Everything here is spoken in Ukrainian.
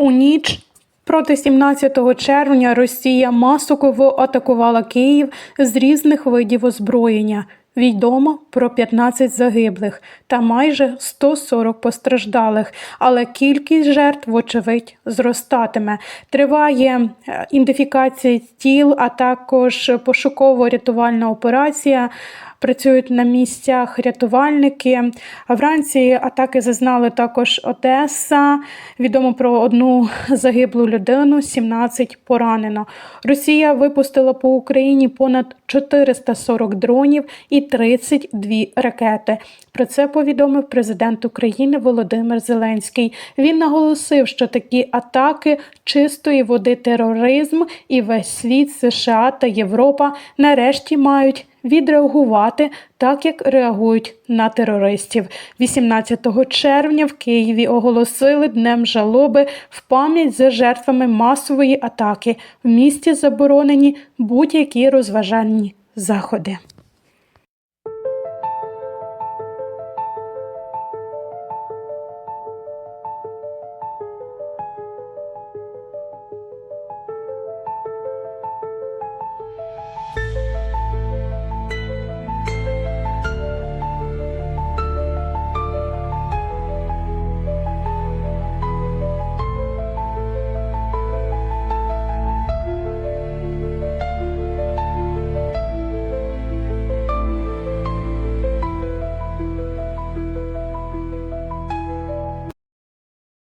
У ніч проти 17 червня Росія масово атакувала Київ з різних видів озброєння. Відомо про 15 загиблих та майже 140 постраждалих, але кількість жертв, вочевидь, зростатиме. Триває е, ідентифікація тіл, а також пошуково-рятувальна операція. Працюють на місцях рятувальники. А вранці атаки зазнали також Одеса. Відомо про одну загиблу людину, 17 поранено. Росія випустила по Україні понад 440 дронів і 32 ракети. Про це повідомив президент України Володимир Зеленський. Він наголосив, що такі атаки чистої води тероризм і весь світ США та Європа нарешті мають відреагувати так, як реагують на терористів. 18 червня в Києві оголосили днем жалоби в пам'ять за жертвами масової атаки. В місті заборонені будь-які розважальні заходи.